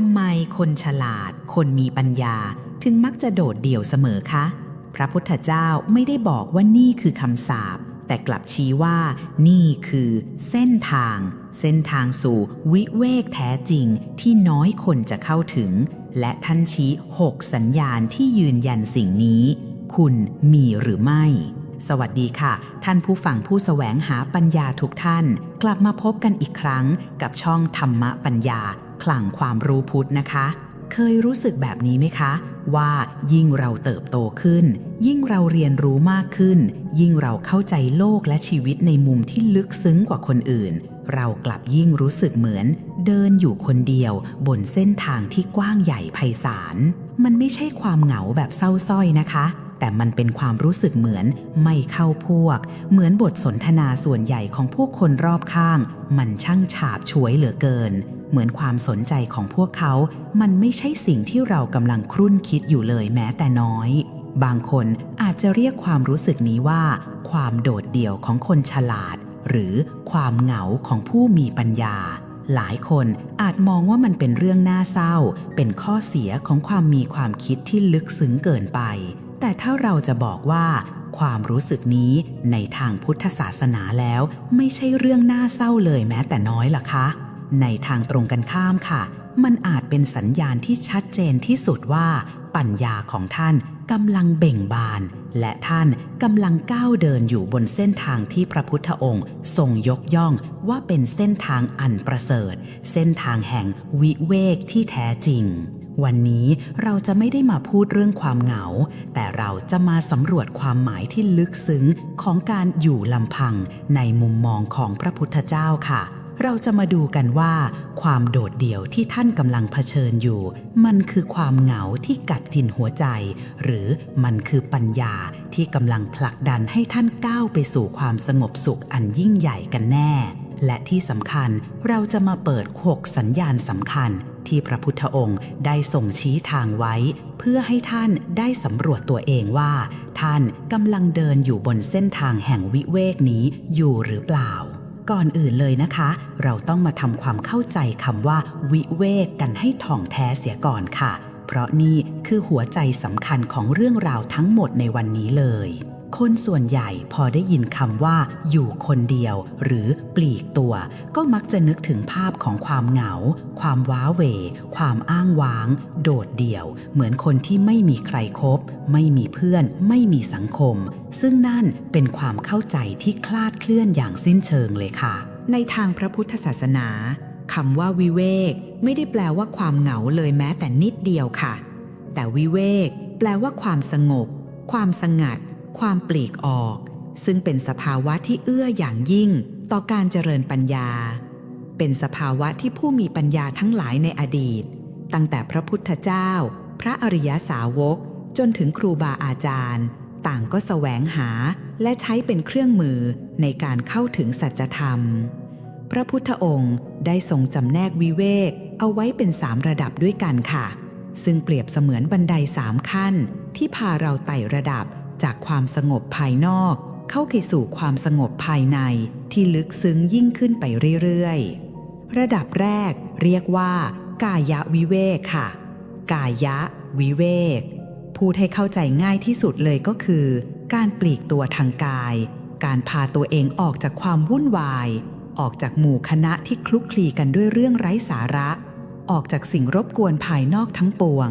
ทำไมคนฉลาด คนมีปัญญาถึงมักจะโดดเดี่ยวเสมอคะ พระพุทธเจ้าไม่ได้บอกว่านี่คือคำสาปแต่กลับชี้ว่า นี่คือเส้นทาง เส้นทางสู่วิเวกแท้จริงที่น้อยคนจะเข้าถึง และท่านชี้หกสัญญาณที่ยืนยันสิ่งนี้ คุณมีหรือไม่ สวัสดีค่ะ ท่านผู้ฟังผู้แสวงหาปัญญาทุกท่าน กลับมาพบกันอีกครั้งกับช่องธรรมะปัญญา คลังความรู้พุทธนะคะ เคยรู้สึกแบบนี้ไหมคะ ว่ายิ่งเราเติบโตขึ้น ยิ่งเราเรียนรู้มากขึ้น ยิ่งเราเข้าใจโลกและชีวิตในมุมที่ลึกซึ้งกว่าคนอื่น เรากลับยิ่งรู้สึกเหมือน เดินอยู่คนเดียว บนเส้นทางที่กว้างใหญ่ไพศาลมันไม่ใช่ความเหงาแบบเศร้าส้อยนะคะแต่มันเป็นความรู้สึกเหมือนไม่เข้าพวก เหมือนบทสนทนาส่วนใหญ่ของผู้คนรอบข้าง มันช่างฉาบฉวยเหลือเกิน เหมือนความสนใจของพวกเขา มันไม่ใช่สิ่งที่เรากำลังครุ่นคิดอยู่เลยแม้แต่น้อย บางคนอาจจะเรียกความรู้สึกนี้ว่า ความโดดเดี่ยวของคนฉลาด หรือความเหงาของผู้มีปัญญา หลายคนอาจมองว่ามันเป็นเรื่องน่าเศร้า เป็นข้อเสียของความมีความคิดที่ลึกซึ้งเกินไป แต่ถ้าเราจะบอกว่าความรู้สึกนี้ในทางพุทธศาสนาแล้ว ไม่ใช่เรื่องน่าเศร้าเลยแม้แต่น้อยล่ะคะ ในทางตรงกันข้ามค่ะ มันอาจเป็นสัญญาณที่ชัดเจนที่สุดว่า ปัญญาของท่านกำลังเบ่งบาน และท่านกำลังก้าวเดินอยู่บนเส้นทางที่พระพุทธองค์ ทรงยกย่องว่าเป็นเส้นทางอันประเสริฐ เส้นทางแห่งวิเวกที่แท้จริงวันนี้เราจะไม่ได้มาพูดเรื่องความเหงา แต่เราจะมาสำรวจความหมายที่ลึกซึ้งของการอยู่ลำพังในมุมมองของพระพุทธเจ้าค่ะ เราจะมาดูกันว่า ความโดดเดี่ยวที่ท่านกำลังเผชิญอยู่ มันคือความเหงาที่กัดกินหัวใจ หรือมันคือปัญญาที่กำลังผลักดันให้ท่านก้าวไปสู่ความสงบสุขอันยิ่งใหญ่กันแน่ และที่สำคัญเราจะมาเปิดหกสัญญาณสำคัญ ที่พระพุทธองค์ได้ส่งชี้ทางไว้ เพื่อให้ท่านได้สำรวจตัวเองว่า ท่านกำลังเดินอยู่บนเส้นทางแห่งวิเวกนี้อยู่หรือเปล่า ก่อนอื่นเลยนะคะ เราต้องมาทำความเข้าใจคำว่า วิเวกกันให้ถ่องแท้เสียก่อนค่ะ เพราะนี่คือหัวใจสำคัญของเรื่องราวทั้งหมดในวันนี้เลย คนส่วนใหญ่พอได้ยินคำว่าอยู่คนเดียว หรือปลีกตัว ก็มักจะนึกถึงภาพของความเหงา ความว้าเหวความอ้างว้าง โดดเดี่ยว เหมือนคนที่ไม่มีใครคบไม่มีเพื่อน ไม่มีสังคม ซึ่งนั่นเป็นความเข้าใจที่คลาดเคลื่อนอย่างสิ้นเชิงเลยค่ะ ในทางพระพุทธศาสนาคำว่าวิเวก ไม่ได้แปลว่าความเหงาเลยแม้แต่นิดเดียวค่ะ แต่วิเวก แปลว่าความสงบ ความสงัด ความปลีกออก ซึ่งเป็นสภาวะที่เอื้ออย่างยิ่งต่อการเจริญปัญญา เป็นสภาวะที่ผู้มีปัญญาทั้งหลายในอดีต ตั้งแต่พระพุทธเจ้า พระอริยสาวก จนถึงครูบาอาจารย์ ต่างก็แสวงหาและใช้เป็นเครื่องมือในการเข้าถึงสัจธรรม พระพุทธองค์ได้ทรงจำแนกวิเวก เอาไว้เป็นสามระดับด้วยกันค่ะ ซึ่งเปรียบเสมือนบันไดสามขั้นที่พาเราไต่ระดับ จากความสงบภายนอก เข้าไปสู่ความสงบภายในที่ลึกซึ้งยิ่งขึ้นไปเรื่อยๆ ระดับแรกเรียกว่า กายวิเวกค่ะ กายะวิเวกพูดให้เข้าใจง่ายที่สุดเลยก็คือ การปลีกตัวทางกาย การพาตัวเองออกจากความวุ่นวาย ออกจากหมู่คณะที่คลุกคลีกันด้วยเรื่องไร้สาระ ออกจากสิ่งรบกวนภายนอกทั้งปวง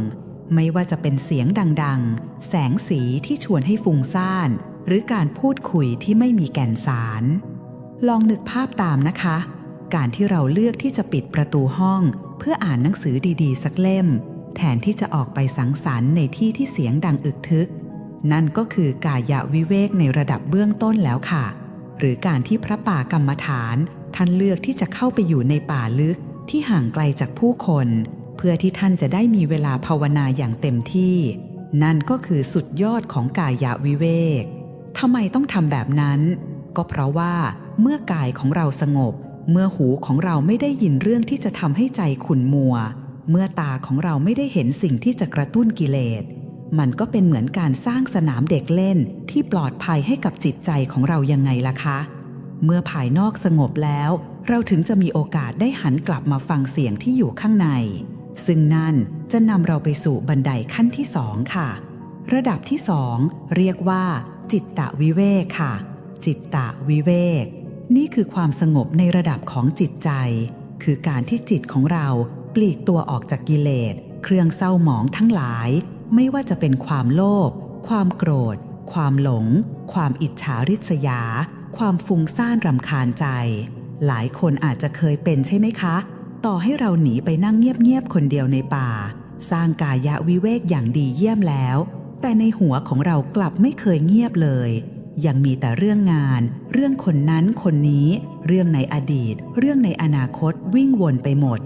ไม่ว่าจะเป็นเสียงดังๆ แสงสีที่ชวนให้ฟุ้งซ่าน หรือการพูดคุยที่ไม่มีแก่นสาร ลองนึกภาพตามนะคะ การที่เราเลือกที่จะปิดประตูห้อง เพื่ออ่านหนังสือดีๆ สักเล่ม แทนที่จะออกไปสังสรรค์ในที่ที่เสียงดังอึกทึก นั่นก็คือกายวิเวกในระดับเบื้องต้นแล้วค่ะ หรือการที่พระป่ากรรมฐาน ท่านเลือกที่จะเข้าไปอยู่ในป่าลึกที่ห่างไกลจากผู้คน พื่อที่ท่านจะได้มีเวลาภาวนาอย่างเต็มที่ นั่นก็คือสุดยอดของกายวิเวกทำไมต้องทำแบบนั้น ก็เพราะว่าเมื่อกายของเราสงบ เมื่อหูของเราไม่ได้ยินเรื่องที่จะทำให้ใจขุ่นมัว เมื่อตาของเราไม่ได้เห็นสิ่งที่จะกระตุ้นกิเลส มันก็เป็นเหมือนการสร้างสนามเด็กเล่นที่ปลอดภัยให้กับจิตใจของเรายังไงล่ะคะ เมื่อภายนอกสงบแล้ว เราถึงจะมีโอกาสได้หันกลับมาฟังเสียงที่อยู่ข้างใน ซึ่งนั่นจะนำเราไปสู่บันไดขั้นที่สองค่ะ ระดับที่สองเรียกว่า จิตตะวิเวกค่ะ จิตตะวิเวก นี่คือความสงบในระดับของจิตใจ คือการที่จิตของเราปลีกตัวออกจากกิเลส เครื่องเศร้าหมองทั้งหลาย ไม่ว่าจะเป็นความโลภความโกรธ ความหลง ความอิจฉาริษยา ความฟุ้งซ่านรำคาญใจ หลายคนอาจจะเคยเป็นใช่ไหมคะ ต่อให้เราหนีไปนั่งเงียบๆคนเดียวในป่า สร้างกายะวิเวกอย่างดีเยี่ยมแล้ว แต่ในหัวของเรากลับไม่เคยเงียบเลย ยังมีแต่เรื่องงาน เรื่องคนนั้นคนนี้ เรื่องในอดีต เรื่องในอนาคตวิ่งวนไปหมด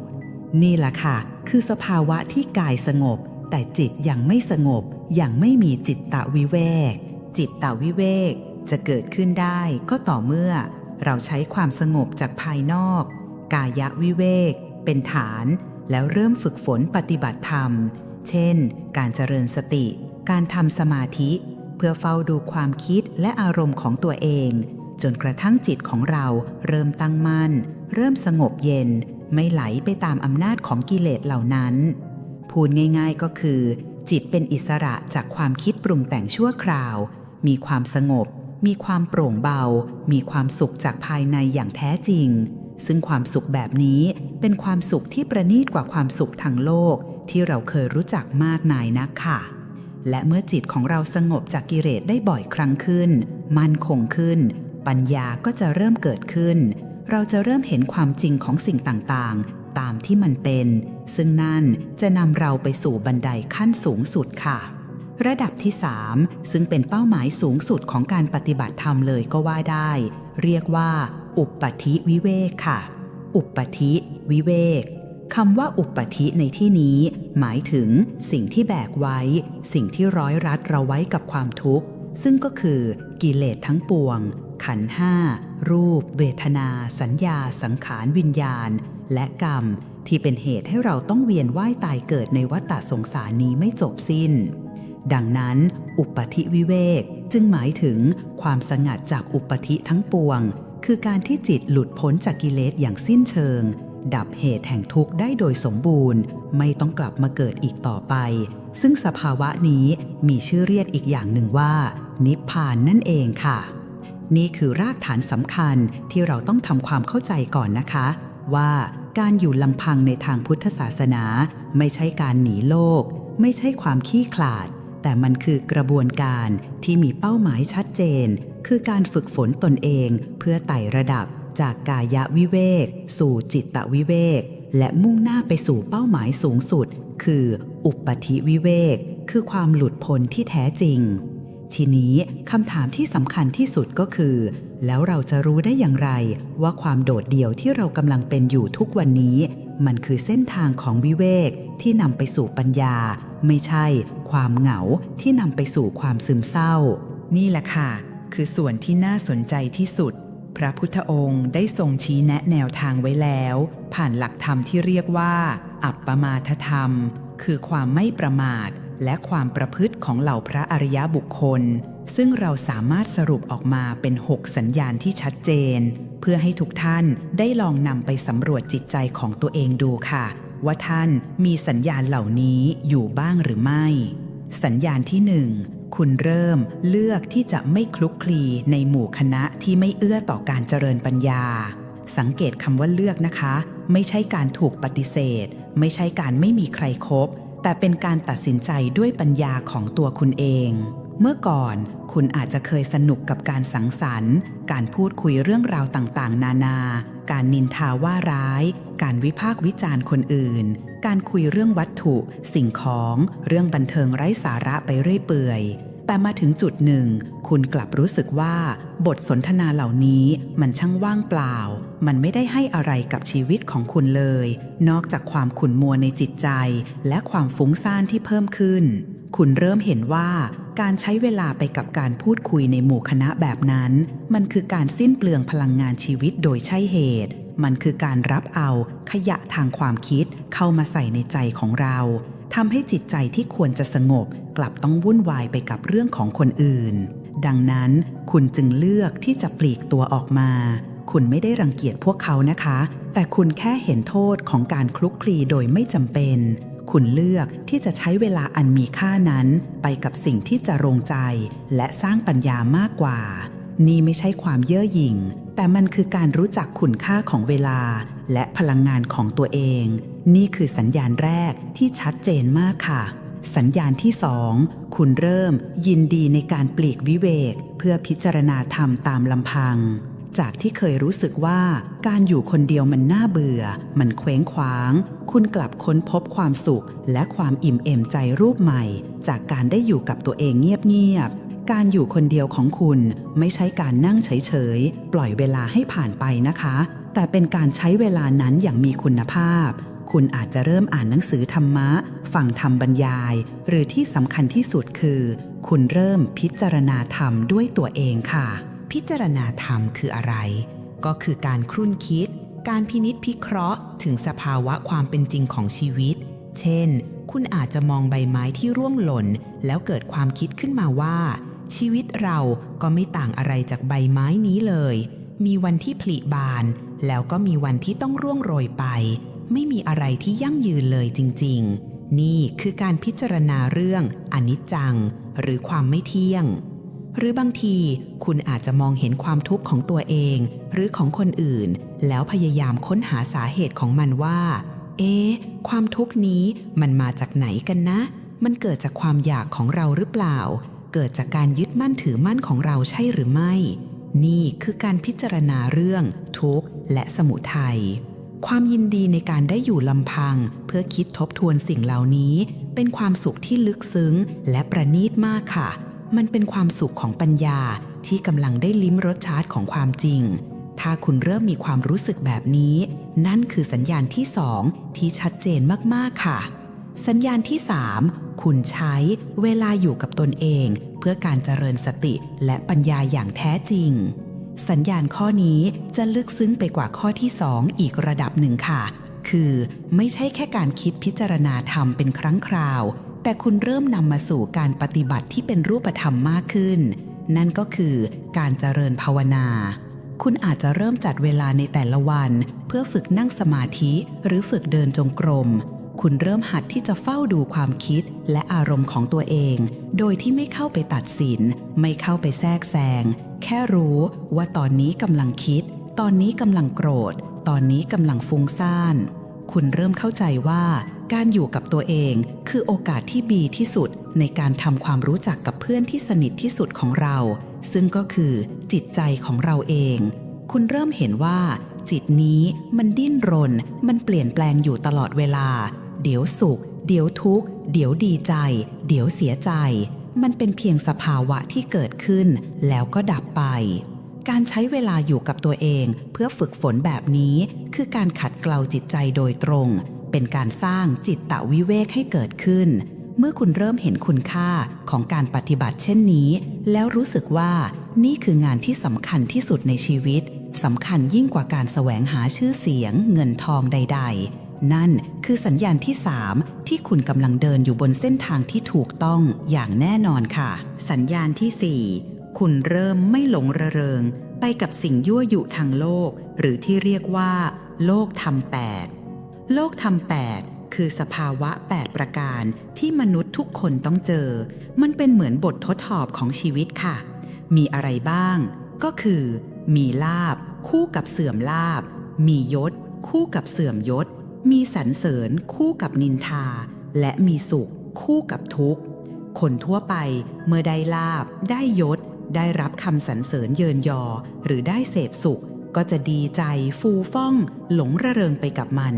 นี่แหละค่ะ คือสภาวะที่กายสงบ แต่จิตยังไม่สงบ ยังไม่มีจิตตะวิเวก จิตตะวิเวกจะเกิดขึ้นได้ก็ต่อเมื่อ เราใช้ความสงบจากภายนอก กายวิเวก เป็นฐานแล้วเริ่มฝึกฝนปฏิบัติธรรม เช่น การเจริญสติ การทำสมาธิ เพื่อเฝ้าดูความคิดและอารมณ์ของตัวเอง จนกระทั่งจิตของเราเริ่มตั้งมั่น เริ่มสงบเย็น ไม่ไหลไปตามอำนาจของกิเลสเหล่านั้น พูดง่ายๆก็คือ จิตเป็นอิสระจากความคิดปรุงแต่งชั่วคราว มีความสงบ มีความโปร่งเบา มีความสุขจากภายในอย่างแท้จริง ซึ่งความสุขแบบนี้เป็นความสุขที่ประณีตกว่าความสุขทางโลกที่เราเคยรู้จักมากนายนักค่ะ และเมื่อจิตของเราสงบจากกิเลสได้บ่อยครั้งขึ้น มั่นคงขึ้น ปัญญาก็จะเริ่มเกิดขึ้น เราจะเริ่มเห็นความจริงของสิ่งต่างๆ ตามที่มันเป็น ซึ่งนั่นจะนำเราไปสู่บันไดขั้นสูงสุดค่ะ ระดับที่ 3 ซึ่งเป็นเป้าหมายสูงสุดของการปฏิบัติธรรมเลยก็ว่าได้ เรียกว่า อุปปธิวิเวกค่ะ อุปปธิวิเวกคำว่าอุปปธิในที่นี้ หมายถึงสิ่งที่แบกไว้ สิ่งที่ร้อยรัดเราไว้กับความทุกข์ ซึ่งก็คือกิเลสทั้งปวง ขันห้า รูป เวทนา สัญญา สังขารวิญญาณ และกรรม ที่เป็นเหตุให้เราต้องเวียนว่ายตายเกิดในวัฏฏสงสารนี้ไม่จบสิ้น ดังนั้น อุปธิวิเวกจึงหมายถึงความสงัดจากอุปธิทั้งปวง คือการที่จิตหลุดพ้นจากกิเลสอย่างสิ้นเชิง ดับเหตุแห่งทุกข์ได้โดยสมบูรณ์ ไม่ต้องกลับมาเกิดอีกต่อไป ซึ่งสภาวะนี้มีชื่อเรียกอีกอย่างหนึ่งว่า นิพพานนั่นเองค่ะ นี่คือรากฐานสำคัญที่เราต้องทำความเข้าใจก่อนนะคะ ว่าการอยู่ลำพังในทางพุทธศาสนา ไม่ใช่การหนีโลก ไม่ใช่ความขี้ขลาด แต่มันคือกระบวนการที่มีเป้าหมายชัดเจน คือการฝึกฝนตนเองเพื่อไต่ระดับจากกายวิเวก สู่จิตวิเวก และมุ่งหน้าไปสู่เป้าหมายสูงสุด คืออุปปธิวิเวก คือความหลุดพ้นที่แท้จริง ทีนี้คำถามที่สำคัญที่สุดก็คือ แล้วเราจะรู้ได้อย่างไร ว่าความโดดเดี่ยวที่เรากำลังเป็นอยู่ทุกวันนี้ มันคือเส้นทางของวิเวกที่นำไปสู่ปัญญา ไม่ใช่ความเหงาที่นำไปสู่ความซึมเศร้า นี่แหละค่ะ คือส่วนที่น่าสนใจที่สุด พระพุทธองค์ได้ทรงชี้แนะแนวทางไว้แล้ว ผ่านหลักธรรมที่เรียกว่า อัปปมาทธรรม คือความไม่ประมาท และความประพฤติของเหล่าพระอริยบุคคล ซึ่งเราสามารถสรุปออกมาเป็น 6 สัญญาณที่ชัดเจน เพื่อให้ทุกท่านได้ลองนำไปสำรวจจิตใจของตัวเองดูค่ะ ว่าท่านมีสัญญาณเหล่านี้อยู่บ้างหรือไม่ สัญญาณที่หนึ่งคุณเริ่มเลือกที่จะไม่คลุกคลีในหมู่คณะที่ไม่เอื้อต่อการเจริญปัญญา สังเกตคำว่าเลือกนะคะ ไม่ใช่การถูกปฏิเสธ ไม่ใช่การไม่มีใครครบแต่เป็นการตัดสินใจด้วยปัญญาของตัวคุณเอง เมื่อก่อนคุณอาจจะเคยสนุกกับการสังสรรค์ การพูดคุยเรื่องราวต่างๆ นานา การนินทาว่าร้าย การวิพากษ์วิจารณ์คนอื่น การคุยเรื่องวัตถุ สิ่งของ เรื่องบันเทิงไร้สาระไปเรื่อยเปื่อย แต่มาถึงจุดหนึ่ง คุณกลับรู้สึกว่าบทสนทนาเหล่านี้มันช่างว่างเปล่า มันไม่ได้ให้อะไรกับชีวิตของคุณเลย นอกจากความขุ่นมัวในจิตใจ และความฟุ้งซ่านที่เพิ่มขึ้น คุณเริ่มเห็นว่าการใช้เวลาไปกับการพูดคุยในหมู่คณะแบบนั้น มันคือการสิ้นเปลืองพลังงานชีวิตโดยใช่เหตุ มันคือการรับเอาขยะทางความคิดเข้ามาใส่ในใจของเราทำให้จิตใจที่ควรจะสงบ กลับต้องวุ่นวายไปกับเรื่องของคนอื่น ดังนั้นคุณจึงเลือกที่จะปลีกตัวออกมา คุณไม่ได้รังเกียจพวกเขานะคะ แต่คุณแค่เห็นโทษของการคลุกคลีโดยไม่จำเป็น คุณเลือกที่จะใช้เวลาอันมีค่านั้น ไปกับสิ่งที่จะรงใจ และสร้างปัญญามากกว่า นี่ไม่ใช่ความเย่อหยิ่ง แต่มันคือการรู้จักคุณค่าของเวลา และพลังงานของตัวเอง นี่คือสัญญาณแรกที่ชัดเจนมากค่ะ สัญญาณที่สองคุณเริ่มยินดีในการปลีกวิเวก เพื่อพิจารณาธรรมตามลำพัง จากที่เคยรู้สึกว่าการอยู่คนเดียวมันน่าเบื่อ มันเคว้งคว้าง คุณกลับค้นพบความสุข และความอิ่มเอมใจรูปใหม่ จากการได้อยู่กับตัวเองเงียบๆ การอยู่คนเดียวของคุณไม่ใช่การนั่งเฉยๆ ปล่อยเวลาให้ผ่านไปนะคะ แต่เป็นการใช้เวลานั้นอย่างมีคุณภาพ คุณอาจจะเริ่มอ่านหนังสือธรรมะ ฟังธรรมบรรยาย หรือที่สำคัญที่สุดคือ คุณเริ่มพิจารณาธรรมด้วยตัวเองค่ะ พิจารณาธรรมคืออะไร ก็คือการครุ่นคิด การพินิษพิเคราะห์ ถึงสภาวะความเป็นจริงของชีวิต เช่น คุณอาจจะมองใบไม้ที่ร่วงหล่น แล้วเกิดความคิดขึ้นมาว่า ชีวิตเราก็ไม่ต่างอะไรจากใบไม้นี้เลย มีวันที่ผลิบาน แล้วก็มีวันที่ต้องร่วงโรยไป ไม่มีอะไรที่ยั่งยืนเลยจริง ๆ นี่คือการพิจารณาเรื่องอนิจจัง หรือความไม่เที่ยง หรือบางทีคุณอาจจะมองเห็นความทุกข์ของตัวเอง หรือของคนอื่น แล้วพยายามค้นหาสาเหตุของมันว่า เอ๊ะ ความทุกข์นี้มันมาจากไหนกันนะ มันเกิดจากความอยากของเราหรือเปล่า เกิดจากการยึดมั่นถือมั่นของเราใช่หรือไม่ นี่คือการพิจารณาเรื่อง ทุกข์ และสมุทัยความยินดีในการได้อยู่ลำพัง เพื่อคิดทบทวนสิ่งเหล่านี้ เป็นความสุขที่ลึกซึ้งและประณีตมากค่ะ มันเป็นความสุขของปัญญาที่กำลังได้ลิ้มรสชาติของความจริง ถ้าคุณเริ่มมีความรู้สึกแบบนี้ นั่นคือสัญญาณที่สองที่ชัดเจนมากๆค่ะ สัญญาณที่3คุณใช้เวลาอยู่กับตนเอง เพื่อการเจริญสติและปัญญาอย่างแท้จริง สัญญาณข้อนี้จะลึกซึ้งไปกว่าข้อที่2อีกระดับหนึ่งค่ะ คือไม่ใช่แค่การคิดพิจารณาธรรมเป็นครั้งคราว แต่คุณเริ่มนำมาสู่การปฏิบัติที่เป็นรูปธรรมมากขึ้น นั่นก็คือการเจริญภาวนา คุณอาจจะเริ่มจัดเวลาในแต่ละวัน เพื่อฝึกนั่งสมาธิหรือฝึกเดินจงกรม คุณเริ่มหัดที่จะเฝ้าดูความคิดและอารมณ์ของตัวเอง โดยที่ไม่เข้าไปตัดสิน ไม่เข้าไปแทรกแซง แค่รู้ว่าตอนนี้กำลังคิด ตอนนี้กำลังโกรธ ตอนนี้กำลังฟุ้งซ่าน คุณเริ่มเข้าใจว่า การอยู่กับตัวเอง คือโอกาสที่ดีที่สุดในการทำความรู้จักกับเพื่อนที่สนิทที่สุดของเรา ซึ่งก็คือจิตใจของเราเอง คุณเริ่มเห็นว่า จิตนี้มันดิ้นรน มันเปลี่ยนแปลงอยู่ตลอดเวลา เดี๋ยวสุข เดี๋ยวทุกข์ เดี๋ยวดีใจ เดี๋ยวเสียใจ มันเป็นเพียงสภาวะที่เกิดขึ้น แล้วก็ดับไปการใช้เวลาอยู่กับตัวเองเพื่อฝึกฝนแบบนี้ คือการขัดเกลาจิตใจโดยตรง เป็นการสร้างจิตตะวิเวกให้เกิดขึ้น เมื่อคุณเริ่มเห็นคุณค่าของการปฏิบัติเช่นนี้ แล้วรู้สึกว่านี่คืองานที่สำคัญที่สุดในชีวิตสำคัญยิ่งกว่าการแสวงหาชื่อเสียง เงินทองใด ๆ นั่นคือสัญญาณที่ 3 ที่คุณกำลังเดินอยู่บนเส้นทางที่ถูกต้องอย่างแน่นอนค่ะ สัญญาณที่ 4 คุณเริ่มไม่หลงระเริง ไปกับสิ่งยั่วยุทางโลก หรือที่เรียกว่า โลกธรรมแปด โลกธรรมแปดคือสภาวะ 8 ประการที่มนุษย์ทุกคนต้องเจอ มันเป็นเหมือนบททดสอบของชีวิตค่ะ มีอะไรบ้าง ก็คือ มีลาบ คู่กับเสื่อมลาบ มียศ คู่กับเสื่อมยศ มีสรรเสริญ คู่กับนินทา และมีสุข คู่กับทุกข์ คนทั่วไปเมื่อได้ลาบ ได้ยศ ได้รับคำสรรเสริญเยินยอ หรือได้เสพสุข ก็จะดีใจฟูฟ่อง หลงระเริงไปกับมัน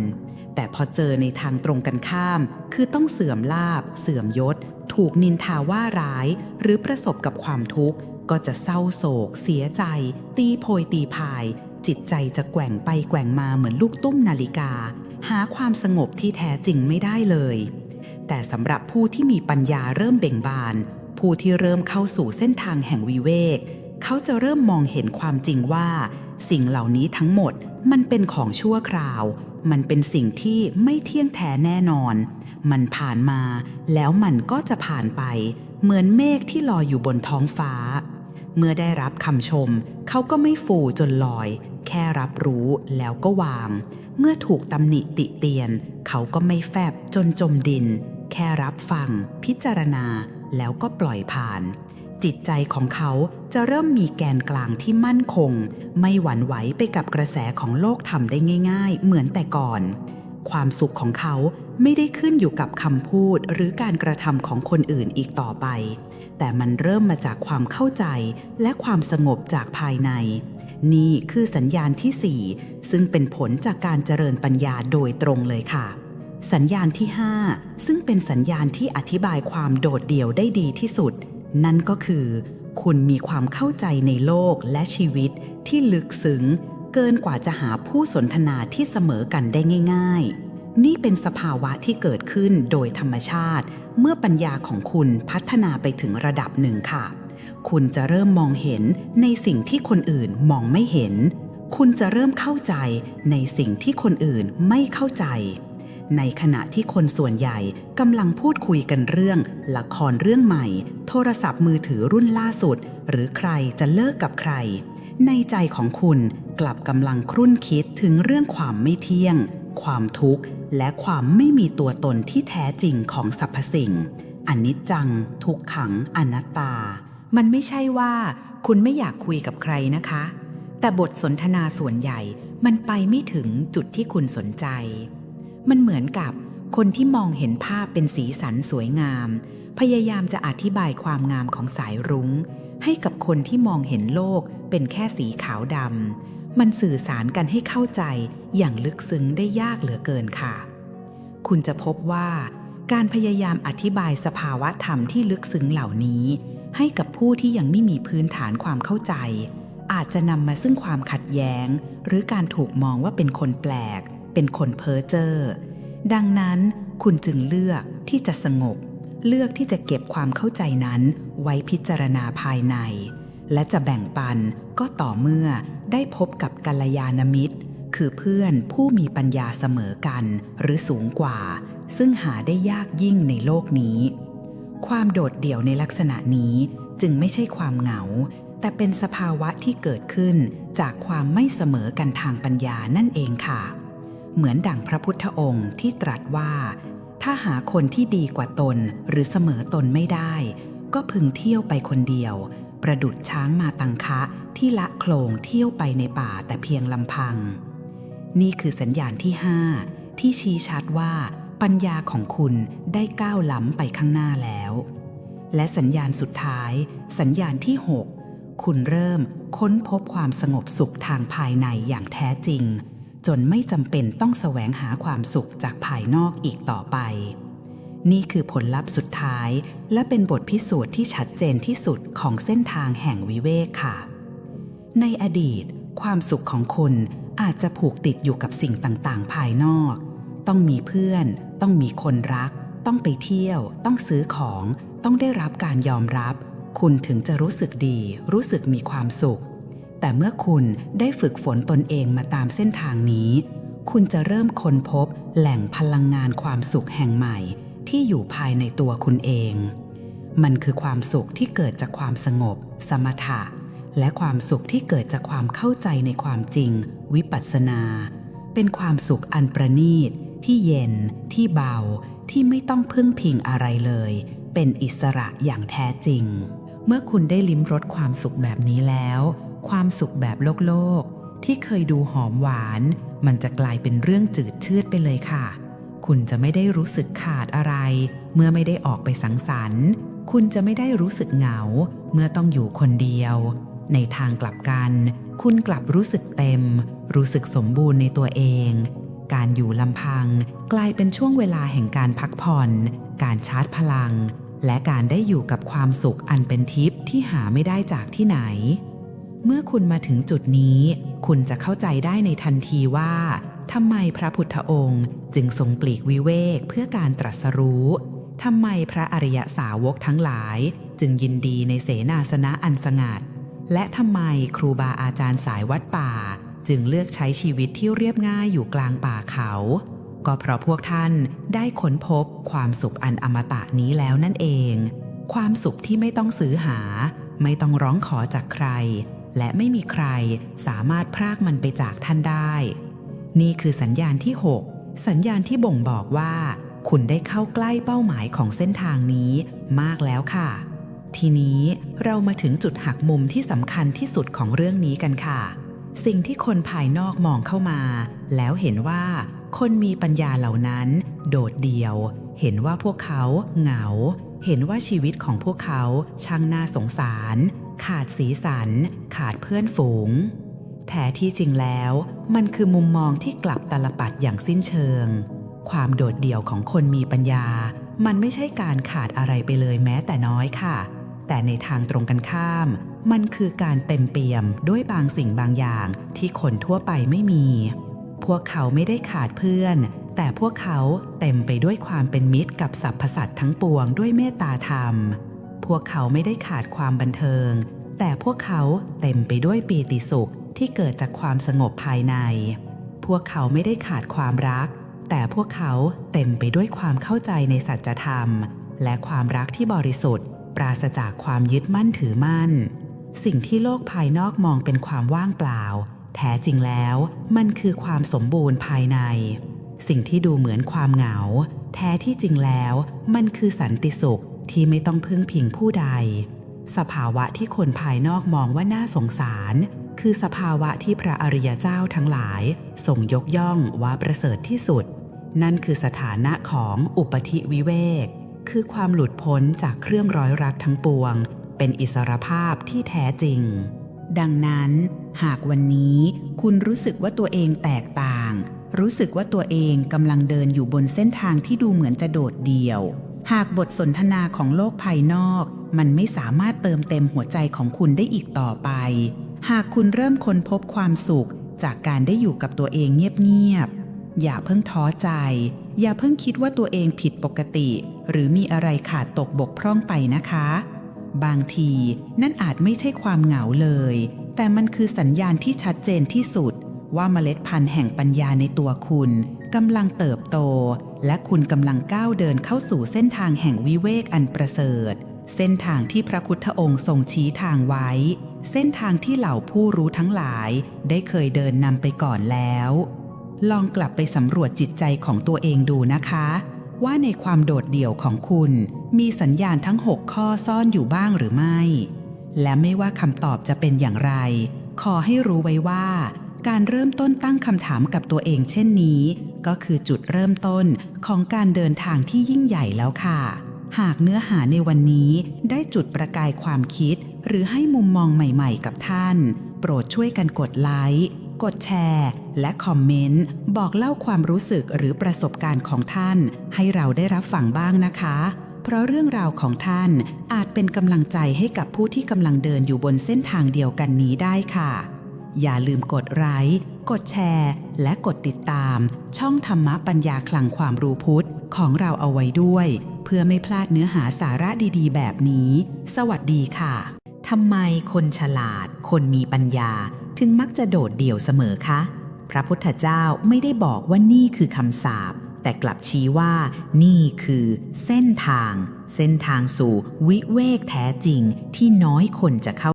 แต่พอเจอในทางตรงกันข้าม คือต้องเสื่อมลาบ เสื่อมยศ ถูกนินทาว่าร้าย หรือประสบกับความทุกข์ ก็จะเศร้าโศก เสียใจ ตีโพยตีพาย จิตใจจะแกว่งไปแกว่งมาเหมือนลูกตุ้มนาฬิกา หาความสงบที่แท้จริงไม่ได้เลย แต่สำหรับผู้ที่มีปัญญาเริ่มเบ่งบาน ผู้ที่เริ่มเข้าสู่เส้นทางแห่งวิเวก เขาจะเริ่มมองเห็นความจริงว่า สิ่งเหล่านี้ทั้งหมดมันเป็นของชั่วคราว มันเป็นสิ่งที่ไม่เที่ยงแท้แน่นอน มันผ่านมาแล้วมันก็จะผ่านไป เหมือนเมฆที่ลอยอยู่บนท้องฟ้า เมื่อได้รับคำชม เขาก็ไม่ฟูจนลอย แค่รับรู้แล้วก็วาง เมื่อถูกตำหนิติเตียน เขาก็ไม่แฟบจนจมดิน แค่รับฟัง พิจารณาแล้วก็ปล่อยผ่าน จิตใจของเขาจะเริ่มมีแกนกลางที่มั่นคง ไม่หวั่นไหวไปกับกระแสของโลกธรรมได้ง่าย ๆ เหมือนแต่ก่อน ความสุขของเขาไม่ได้ขึ้นอยู่กับคำพูดหรือการกระทำของคนอื่นอีกต่อไป แต่มันเริ่มมาจากความเข้าใจและความสงบจากภายใน นี่คือสัญญาณที่ 4 ซึ่งเป็นผลจากการเจริญปัญญาโดยตรงเลยค่ะสัญญาณที่ 5 ซึ่งเป็นสัญญาณที่อธิบายความโดดเดี่ยวได้ดีที่สุด นั่นก็คือ คุณมีความเข้าใจในโลกและชีวิตที่ลึกซึ้งเกินกว่าจะหาผู้สนทนาที่เสมอกันได้ง่าย ๆ นี่เป็นสภาวะที่เกิดขึ้นโดยธรรมชาติ เมื่อปัญญาของคุณพัฒนาไปถึงระดับหนึ่งค่ะ คุณจะเริ่มมองเห็นในสิ่งที่คนอื่นมองไม่เห็น คุณจะเริ่มเข้าใจในสิ่งที่คนอื่นไม่เข้าใจ ในขณะที่คนส่วนใหญ่กำลังพูดคุยกันเรื่อง ละครเรื่องใหม่ โทรศัพท์มือถือรุ่นล่าสุด หรือใครจะเลิกกับใคร ในใจของคุณกลับกำลังครุ่นคิดถึงเรื่องความไม่เที่ยง ความทุกข์ และความไม่มีตัวตนที่แท้จริงของสรรพสิ่งอนิจจัง ทุกขังอนัตตา มันไม่ใช่ว่า คุณไม่อยากคุยกับใครนะคะ แต่บทสนทนาส่วนใหญ่มันไปไม่ถึงจุดที่คุณสนใจ มันเหมือนกับคนที่มองเห็นภาพเป็นสีสันสวยงาม พยายามจะอธิบายความงามของสายรุง้ง ให้กับคนที่มองเห็นโลกเป็นแค่สีขาวดำมันสื่อสารกันให้เข้าใจอย่างลึกซึ้งได้ยากเหลือเกินค่ะ คุณจะพบว่า การพยายามอธิบายสภาวะธรรมที่ลึกซึ้งเหล่านี้ ให้กับผู้ที่ยังไม่มีพื้นฐานความเข้าใจ อาจจะนำมาซึ่งความขัดแย้ง หรือการถูกมองว่าเป็นคนแปลก เป็นคนเพ้อเจ้อดังนั้นคุณจึงเลือกที่จะสงบ เลือกที่จะเก็บความเข้าใจนั้นไว้พิจารณาภายใน และจะแบ่งปันก็ต่อเมื่อได้พบกับกัลยาณมิตร คือเพื่อนผู้มีปัญญาเสมอกันหรือสูงกว่า ซึ่งหาได้ยากยิ่งในโลกนี้ ความโดดเดี่ยวในลักษณะนี้จึงไม่ใช่ความเหงา แต่เป็นสภาวะที่เกิดขึ้นจากความไม่เสมอกันทางปัญญานั่นเองค่ะ เหมือนดั่งพระพุทธองค์ที่ตรัสว่า ถ้าหาคนที่ดีกว่าตนหรือเสมอตนไม่ได้ ก็พึงเที่ยวไปคนเดียว ประดุดช้างมาตังคะที่ละโคลงเที่ยวไปในป่าแต่เพียงลำพัง นี่คือสัญญาณที่5ที่ชี้ชัดว่า ปัญญาของคุณได้ก้าวล้ำไปข้างหน้าแล้ว และสัญญาณสุดท้าย สัญญาณที่ 6 คุณเริ่มค้นพบความสงบสุขทางภายในอย่างแท้จริง จนไม่จำเป็นต้องแสวงหาความสุขจากภายนอกอีกต่อไป นี่คือผลลัพธ์สุดท้ายและเป็นบทพิสูจน์ที่ชัดเจนที่สุดของเส้นทางแห่งวิเวกค่ะ ในอดีต ความสุขของคุณอาจจะผูกติดอยู่กับสิ่งต่างๆ ภายนอก ต้องมีเพื่อน ต้องมีคนรัก ต้องไปเที่ยว ต้องซื้อของ ต้องได้รับการยอมรับ คุณถึงจะรู้สึกดี รู้สึกมีความสุข แต่เมื่อคุณได้ฝึกฝนตนเองมาตามเส้นทางนี้ คุณจะเริ่มค้นพบแหล่งพลังงานความสุขแห่งใหม่ ที่อยู่ภายในตัวคุณเอง มันคือความสุขที่เกิดจากความสงบ สมถะ และความสุขที่เกิดจากความเข้าใจในความจริง วิปัสสนา เป็นความสุขอันประณีต ที่เย็น ที่เบา ที่ไม่ต้องพึ่งพิงอะไรเลย เป็นอิสระอย่างแท้จริงเมื่อคุณได้ลิ้มรสความสุขแบบนี้แล้ว ความสุขแบบโลกโลก ที่เคยดูหอมหวาน มันจะกลายเป็นเรื่องจืดชืดไปเลยค่ะ คุณจะไม่ได้รู้สึกขาดอะไร เมื่อไม่ได้ออกไปสังสรรค์ คุณจะไม่ได้รู้สึกเหงา เมื่อต้องอยู่คนเดียว ในทางกลับกัน คุณกลับรู้สึกเต็ม รู้สึกสมบูรณ์ในตัวเอง การอยู่ลำพัง กลายเป็นช่วงเวลาแห่งการพักผ่อน การชาร์จพลังและการได้อยู่กับความสุขอันเป็นทิพย์ที่หาไม่ได้จากที่ไหน เมื่อคุณมาถึงจุดนี้ คุณจะเข้าใจได้ในทันทีว่าทำไมพระพุทธองค์จึงทรงปลีกวิเวกเพื่อการตรัสรู้ทำไมพระอริยสาวกทั้งหลาย จึงยินดีในเสนาสนะอันสงัด และทำไมครูบาอาจารย์สายวัดป่า จึงเลือกใช้ชีวิตที่เรียบง่ายอยู่กลางป่าเขา ก็เพราะพวกท่านได้ค้นพบความสุขอันอมตะนี้แล้วนั่นเอง ความสุขที่ไม่ต้องซื้อหา ไม่ต้องร้องขอจากใคร และไม่มีใครสามารถพรากมันไปจากท่านได้ นี่คือสัญญาณที่ 6 สัญญาณที่บ่งบอกว่า คุณได้เข้าใกล้เป้าหมายของเส้นทางนี้มากแล้วค่ะ ทีนี้เรามาถึงจุดหักมุมที่สำคัญที่สุดของเรื่องนี้กันค่ะ สิ่งที่คนภายนอกมองเข้ามา แล้วเห็นว่าคนมีปัญญาเหล่านั้น โดดเดี่ยว เห็นว่าพวกเขาเหงา เห็นว่าชีวิตของพวกเขาช่างน่าสงสาร ขาดสีสัน ขาดเพื่อนฝูง แท้ที่จริงแล้วมันคือมุมมองที่กลับตลปัดอย่างสิ้นเชิง ความโดดเดี่ยวของคนมีปัญญา มันไม่ใช่การขาดอะไรไปเลยแม้แต่น้อยค่ะ แต่ในทางตรงกันข้าม มันคือการเต็มเปี่ยมด้วยบางสิ่งบางอย่างที่คนทั่วไปไม่มี พวกเขาไม่ได้ขาดเพื่อนแต่พวกเขาเต็มไปด้วยความเป็นมิตรกับสรรพสัตว์ทั้งปวงด้วยเมตตาธรรม พวกเขาไม่ได้ขาดความบันเทิง แต่พวกเขาเต็มไปด้วยปีติสุขที่เกิดจากความสงบภายใน พวกเขาไม่ได้ขาดความรัก แต่พวกเขาเต็มไปด้วยความเข้าใจในสัจธรรม และความรักที่บริสุทธิ์ ปราศจากความยึดมั่นถือมั่น สิ่งที่โลกภายนอกมองเป็นความว่างเปล่า แท้จริงแล้วมันคือความสมบูรณ์ภายใน สิ่งที่ดูเหมือนความเหงา แท้ที่จริงแล้ว มันคือสันติสุข ที่ไม่ต้องพึ่งพิงผู้ใด สภาวะที่คนภายนอกมองว่าน่าสงสาร คือสภาวะที่พระอริยเจ้าทั้งหลายส่งยกย่องว่าประเสริฐที่สุด นั่นคือสถานะของอุปธิวิเวก คือความหลุดพ้นจากเครื่องร้อยรัดทั้งปวง เป็นอิสรภาพที่แท้จริง ดังนั้น หากวันนี้คุณรู้สึกว่าตัวเองแตกต่าง รู้สึกว่าตัวเองกำลังเดินอยู่บนเส้นทางที่ดูเหมือนจะโดดเดี่ยว หากบทสนทนาของโลกภายนอก มันไม่สามารถเติมเต็มหัวใจของคุณได้อีกต่อไป หากคุณเริ่มค้นพบความสุข จากการได้อยู่กับตัวเองเงียบๆ อย่าเพิ่งท้อใจ อย่าเพิ่งคิดว่าตัวเองผิดปกติ หรือมีอะไรขาดตกบกพร่องไปนะคะ บางทีนั่นอาจไม่ใช่ความเหงาเลย แต่มันคือสัญญาณที่ชัดเจนที่สุด ว่าเมล็ดพันธุ์แห่งปัญญาในตัวคุณกำลังเติบโต และคุณกำลังก้าวเดินเข้าสู่เส้นทางแห่งวิเวกอันประเสริฐ เส้นทางที่พระพุทธองค์ทรงชี้ทางไว้ เส้นทางที่เหล่าผู้รู้ทั้งหลาย ได้เคยเดินนำไปก่อนแล้ว ลองกลับไปสำรวจจิตใจของตัวเองดูนะคะ ว่าในความโดดเดี่ยวของคุณ มีสัญญาณทั้ง 6 ข้อซ่อนอยู่บ้างหรือไม่ และไม่ว่าคำตอบจะเป็นอย่างไร ขอให้รู้ไว้ว่า การเริ่มต้นตั้งคำถามกับตัวเองเช่นนี้ ก็คือจุดเริ่มต้นของการเดินทางที่ยิ่งใหญ่แล้วค่ะ หากเนื้อหาในวันนี้ได้จุดประกายความคิด หรือให้มุมมองใหม่ๆ กับท่าน โปรดช่วยกันกดไลค์กดแชร์ และคอมเมนต์ บอกเล่าความรู้สึกหรือประสบการณ์ของท่าน ให้เราได้รับฟังบ้างนะคะ เพราะเรื่องราวของท่านอาจเป็นกำลังใจให้กับผู้ที่กำลังเดินอยู่บนเส้นทางเดียวกันนี้ได้ค่ะ อย่าลืมกดไลค์กดแชร์ และกดติดตาม ช่องธรรมะปัญญาคลังความรู้พุทธของเราเอาไว้ด้วย เพื่อไม่พลาดเนื้อหาสาระดีๆ แบบนี้ สวัสดีค่ะทำไมคนฉลาด คนมีปัญญา ถึงมักจะโดดเดี่ยวเสมอคะ พระพุทธเจ้าไม่ได้บอกว่านี่คือคำสาปแต่กลับชี้ว่านี่คือเส้นทาง เส้นทางสู่วิเวกแท้จริงที่น้อยคนจะเข้า